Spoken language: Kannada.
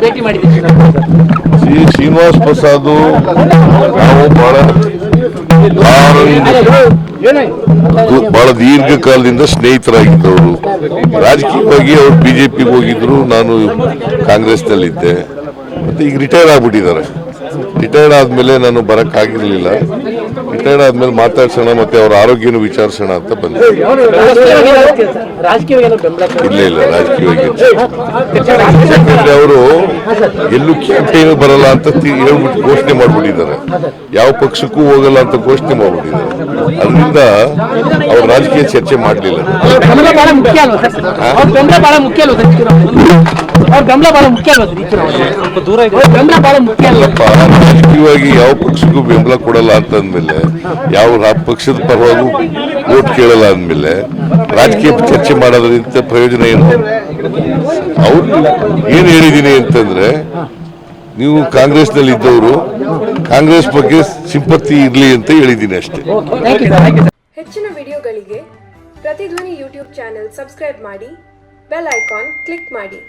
ಭೇಟಿ ಶ್ರೀ ಶ್ರೀನಿವಾಸ್ ಪ್ರಸಾದ್ ನಾವು ಬಹಳ ಬಹಳ ದೀರ್ಘಕಾಲದಿಂದ ಸ್ನೇಹಿತರಾಗಿದ್ದವರು. ರಾಜಕೀಯವಾಗಿ ಅವರು ಬಿಜೆಪಿಗೆ ಹೋಗಿದ್ರು, ನಾನು ಕಾಂಗ್ರೆಸ್ನಲ್ಲಿದ್ದೆ. ಮತ್ತೆ ಈಗ ರಿಟೈರ್ ಆಗ್ಬಿಟ್ಟಿದ್ದಾರೆ. ರಿಟೈರ್ಡ್ ಆದ್ಮೇಲೆ ನಾನು ಬರಕ್ಕಾಗಿರ್ಲಿಲ್ಲ. ರಿಟೈರ್ಡ್ ಆದ್ಮೇಲೆ ಮಾತಾಡ್ಸೋಣ ಮತ್ತೆ ಅವ್ರ ಆರೋಗ್ಯನ ವಿಚಾರಿಸೋಣ ಅಂತ ಬಂದೆ. ಇಲ್ಲ ಇಲ್ಲ ರಾಜಕೀಯವಾಗಿ ಅವರು ಎಲ್ಲೂ ಕ್ಯಾಂಪೇನ್ ಬರಲ್ಲ ಅಂತ ಹೇಳ್ಬಿಟ್ಟು ಘೋಷಣೆ ಮಾಡ್ಬಿಟ್ಟಿದ್ದಾರೆ. ಯಾವ ಪಕ್ಷಕ್ಕೂ ಹೋಗಲ್ಲ ಅಂತ ಘೋಷಣೆ ಮಾಡ್ಬಿಟ್ಟಿದ್ದಾರೆ. ಅದರಿಂದ ಅವ್ರು ರಾಜಕೀಯ ಚರ್ಚೆ ಮಾಡಲಿಲ್ಲ. ರಾಜಕೀಯವಾಗಿ ಯಾವ ಪಕ್ಷಕ್ಕೂ ಬೆಂಬಲ ಕೊಡಲ್ಲ ಅಂತಂದ್ಮೇಲೆ ಯಾವ ಪಕ್ಷದ ಪರವಾಗೂ ಓಟ್ ಕೇಳಲ್ಲ ಅಂದ್ಮೇಲೆ ರಾಜಕೀಯ ಚರ್ಚೆ ಮಾಡೋದ್ರಿಂದ ಪ್ರಯೋಜನ ಏನು? ಅವ್ರು ಏನ್ ಹೇಳಿದೀನಿ ಅಂತಂದ್ರೆ ನೀವು ಕಾಂಗ್ರೆಸ್ನಲ್ಲಿ ಇದ್ದವರು ಕಾಂಗ್ರೆಸ್ ಬಗ್ಗೆ ಸಿಂಪತ್ತಿ ಇರಲಿ ಅಂತ ಹೇಳಿದ್ದೀನಿ ಅಷ್ಟೇ. ಹೆಚ್ಚಿನ ವಿಡಿಯೋಗಳಿಗೆ ಪ್ರತಿಧ್ವನಿ ಯೂಟ್ಯೂಬ್ ಚಾನೆಲ್ ಸಬ್ಸ್ಕ್ರೈಬ್ ಮಾಡಿ, ಬೆಲ್ ಐಕಾನ್ ಕ್ಲಿಕ್ ಮಾಡಿ.